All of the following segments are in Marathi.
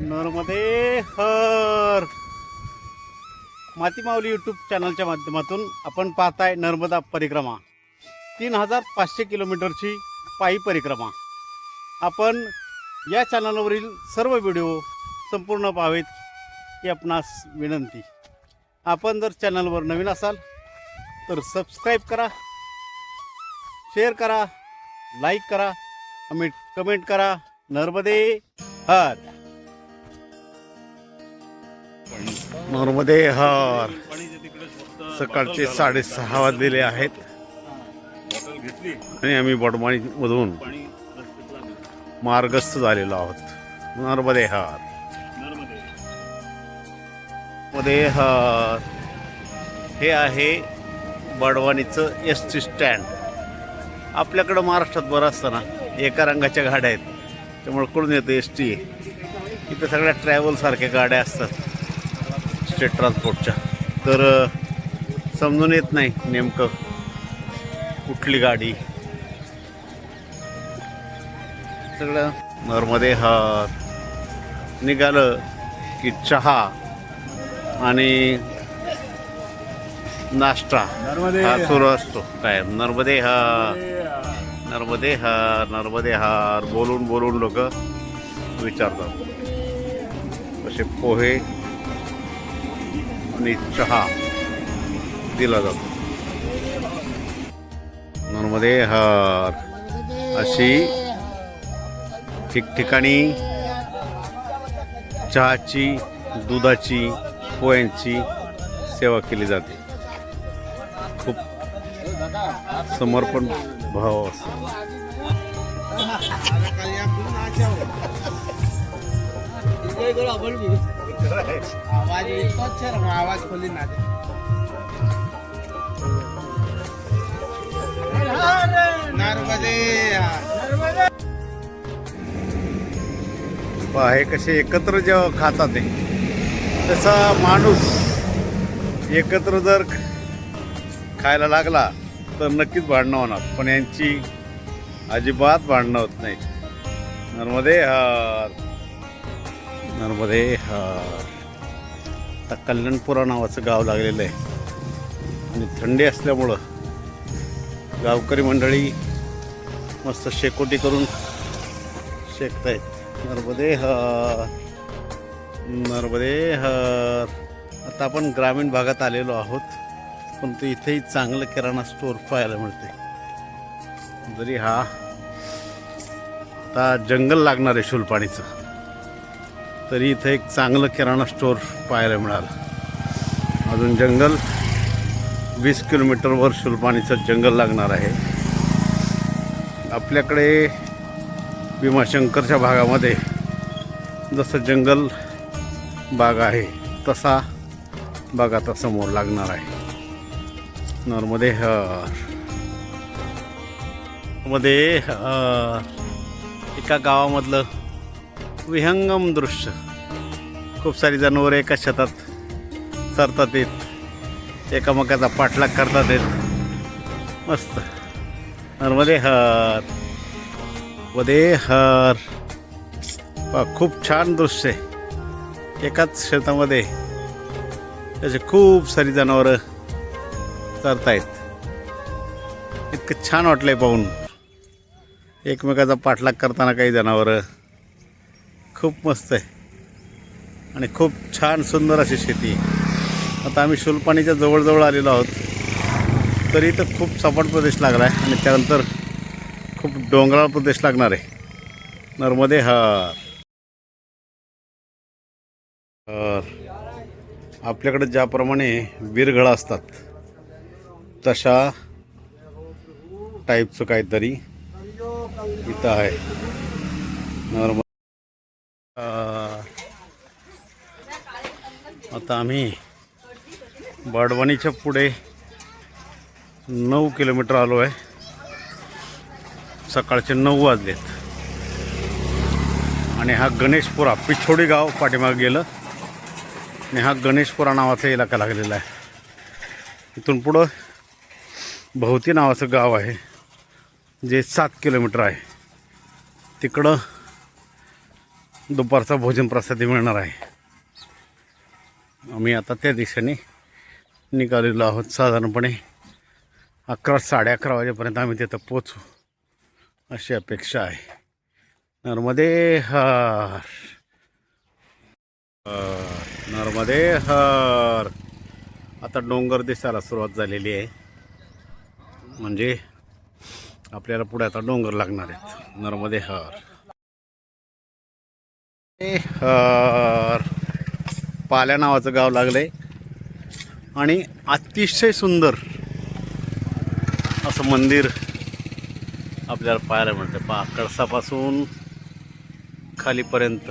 नर्मदे हर. माती माऊली यूट्यूब चॅनलच्या माध्यमातून आपण पाहताय नर्मदा परिक्रमा. तीन हजार पाचशे किलोमीटरची पायी परिक्रमा. आपण या चॅनलवरील सर्व व्हिडिओ संपूर्ण पाहावेत ही आपणास विनंती. आपण जर चॅनलवर नवीन असाल तर सबस्क्राईब करा शेअर करा लाईक करा कमेंट कमेंट करा. नर्मदे हर. नॉर्मदे हार सकाळचे साडेसहा वाजलेले आहेत. आणि आम्ही बडमाणीमधून मार्गस्थ झालेलो आहोत. नर्मदे हारमध्ये हे. आहे बडवानीचं एस टी स्टँड आपल्याकडं महाराष्ट्रात बरं असतं ना एका रंगाच्या गाड्या आहेत. त्यामुळे कळून येतं एस टी इथं सगळ्या ट्रॅव्हलसारख्या गाड्या असतात. स्टेट ट्रान्सपोर्टच्या तर समजून येत नाही नेमकं कुठली गाडी. सगळं. नॉर्मदे हार निघालं की चहा आणि नाश्ता हा सुरू असतो. काय? नर्मदे हार नर्मदे हार नर्मदे हार बोलून बोलून लोक विचारतात. असे पोहे आणि चहा दिला जातो. नर्मदे हार. अशी ठिकठिकाणी चहाची दुधाची पोह्यांची सेवा केली जाते. खूप समर्पण भाव असतो. आवाज येतोच आवाज खोली ना नर्मदे हे कसे एकत्र जेव्हा खातात ते तसा माणूस एकत्र जर खायला लागला तर नक्कीच भांडणं होणार. पण यांची अजिबात भांडणं होत नाही नर्मदे हार. नर्मदे हार. आता कल्याणपुरा नावाचं गाव लागलेलं आहे. आणि थंडी असल्यामुळं गावकरी मंडळी मस्त शेकोटी करून शेकतायत. नर्मदे हर नर्मदे हर. आता आपण ग्रामीण भागात आलेलो आहोत पण ते इथेही चांगलं किराणा स्टोअर पाहायला मिळते जरी हा आता जंगल लागणार आहे शुलपाणीचं. तरी इथं एक चांगलं किराणा स्टोअर पाहायला मिळालं. अजून जंगल वीस किलोमीटरवर शुलपाणीचं जंगल लागणार आहे. आपल्याकडे भीमाशंकरच्या भागामध्ये जसं जंगल बाग आहे तसा बाग आता समोर लागणार आहे. नर्मदे मध्ये एका गावामधलं विहंगम दृश्य. खूप सारी जनावरं एका शेतात सरतात येत. एकामेकाचा पाठलाग करतात येत. मस्त. नर्मदे हर. वदे हर. खूप छान दृश्य आहे. एकाच शेतामध्ये त्याचे खूप सारी जनावरं चरतायत इतकं छान वाटलंय पाहून. एकमेकाचा पाठलाग करताना काही जनावरं खूप मस्त आहे. आणि खूप छान सुंदर अशी शेती आहे. आता आम्ही शुलपाणीच्या जवळजवळ आलेलो आहोत. तरी इथं खूप सपाट प्रदेश लागला आहे आणि त्यानंतर खूप डोंगराळ प्रदेश लागणार आहे. नर्मदे हर. आपल्याकडे ज्याप्रमाणे विरघळा असतात तशा टाईपचं काहीतरी इथं आहे. नॉर्मल आता आम्ही बाडवानीच्या पुढे नऊ किलोमीटर आलो आहे. सकाळचे नऊ वाजलेत. आणि हा गणेशपुरा पिछोडी गाव पाठीमागे गेलं. आणि हा गणेशपुरा नावाचा इलाका लागलेला आहे. इथून पुढं भवती नावाचं गाव आहे जे सात किलोमीटर आहे. तिकडं दुपारचा भोजन प्रसादी मिळणार आहे. आम्ही आता त्या दिशेने निघालेलो आहोत. साधारणपणे अकरा साडे अकरा वाजेपर्यंत आम्ही तिथं पोचू अशी अपेक्षा आहे. नर्मदे हर. हर. नर्मदे हर. आता डोंगर दिसायला सुरुवात झालेली आहे. म्हणजे आपल्याला पुढे आता डोंगर लागणार आहेत. नर्मदे हर. ए हर. पाल्या नावाचं गाव लागलं आहे आणि अतिशय सुंदर असं मंदिर आपल्याला पाहायला मिळतं पा कळसापासून खालीपर्यंत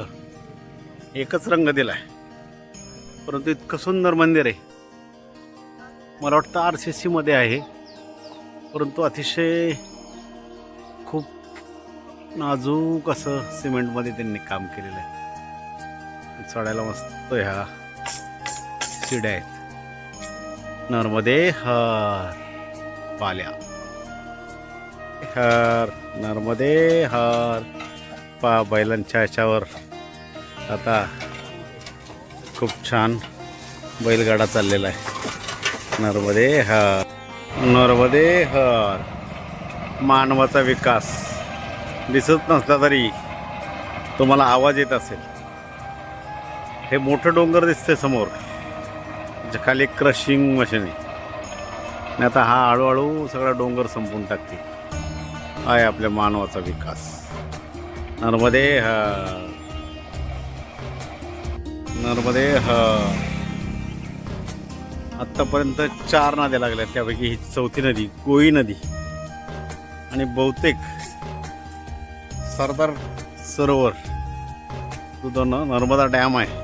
एकच रंग दिला आहे परंतु इतकं सुंदर मंदिर आहे. मला वाटतं आर सी सीमध्ये आहे. परंतु अतिशय खूप नाजूक असं सिमेंटमध्ये त्यांनी काम केलेलं आहे. चढायला मस्त ह्या शिड्या आहेत. नर्मदे हर पाल्या. हर नर्मदे हर पा बैलांच्या ह्याच्यावर. आता खूप छान बैलगाडा चाललेला आहे. नर्मदे हर नर्मदे हर मानवाचा विकास. दिसत नसला तरी तुम्हाला आवाज येत असेल. हे मोठं डोंगर दिसते समोर. ज्या खाली क्रशिंग मशीन आहे. आणि आता हा हळूहळू सगळा डोंगर संपून टाकते. आहे आपल्या मानवाचा विकास. नर्मदे ह. नर्मदे ह. आत्तापर्यंत चार नद्या लागल्या. त्यापैकी ही चौथी नदी कोई नदी. आणि बहुतेक सरदार सरोवर. तो नर्मदा डॅम आहे.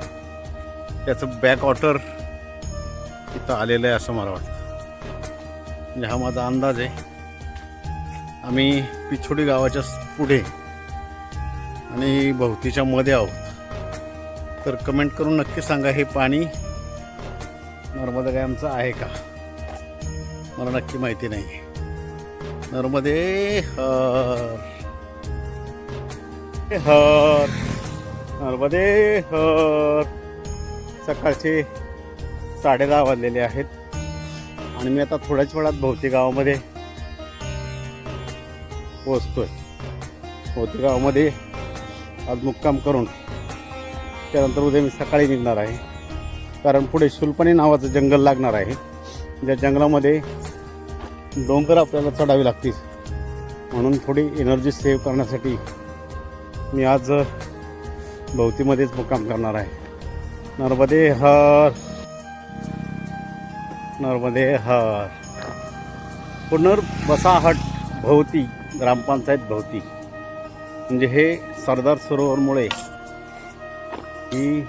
त्याचं बॅक वॉटर इथं आलेलं आहे असं मला वाटतं. म्हणजे हा माझा अंदाज आहे. आम्ही पिछोडी गावाच्या पुढे आणि भोवतीच्या मध्ये आहोत. तर कमेंट करून नक्की सांगा हे पाणी नर्मदा डॅमचं आहे का? मला नक्की माहिती नाही. नर्मदे हर हर. नर्मदे हर. सकाळचे साडे दहा वाजलेले आहेत. आणि मी आता थोड्याच वेळात भोवती गावामध्ये पोचतोय भोवती गावामध्ये आज मुक्काम करून त्यानंतर उद्या मी सकाळी निघणार आहे. कारण पुढे शुल्पणी नावाचं जंगल लागणार आहे. ज्या जंगलामध्ये डोंगर आपल्याला चढावी लागतील. म्हणून थोडी एनर्जी सेव्ह करण्यासाठी मी आज भोवतीमध्येच मुक्काम करणार आहे. नर्मदे हर। नर्मदे हर। पुनर्वसाहट भोवती ग्रामपंचायत भोवती. म्हणजे हे सरदार सरोवरमुळे ही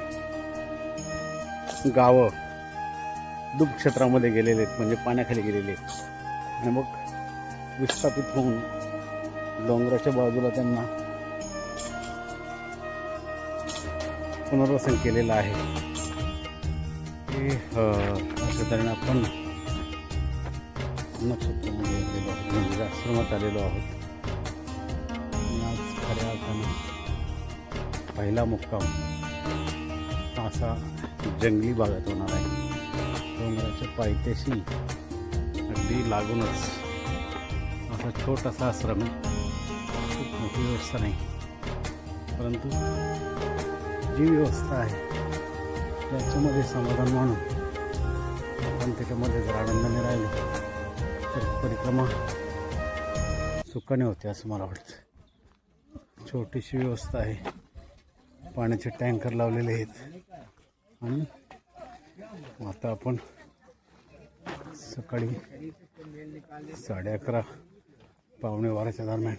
गावं दुःखक्षेत्रामध्ये क्षेत्रामध्ये गेलेले आहेत म्हणजे पाण्याखाली गेलेले आहेत. आणि मग विस्थापित होऊन डोंगराच्या बाजूला त्यांना पुनर्वसन केलेलं आहे. हे अ, अशा तऱ्हेने आपण नक्षत्रामध्ये आलेलो आहोत म्हणजे आश्रमात आलेलो आहोत. आज खऱ्या अर्थानं पहिला मुक्काम असा जंगली भागात होणार आहे. डोंगराच्या पायथ्याशी अगदी लागूनच असा छोटासा आश्रम खूप मोठी व्यवस्था नाही. परंतु जी व्यवस्था आहे याच्यामध्ये समाधान मानून आपण त्याच्यामध्ये जर आनंदाने राहिलो तर परिक्रमा सुखाने होते असं मला वाटतं. छोटीशी व्यवस्था आहे. पाण्याचे टँकर लावलेले आहेत. आणि आता आपण सकाळी साडे अकरा पावणे बाराच्या दरम्यान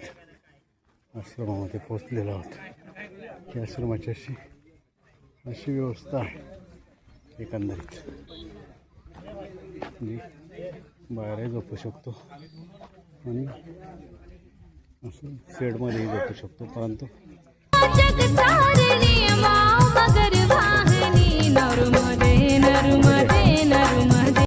आश्रमामध्ये पोचलेलो आहोत. या आश्रमाची अशी अशी व्यवस्था आहे. एकंदरीत. जी बाहेरही झोपू शकतो आणि असं शेडमध्येही झोपू शकतो परंतु जगतारणी माँ नर्मदे नर्मदे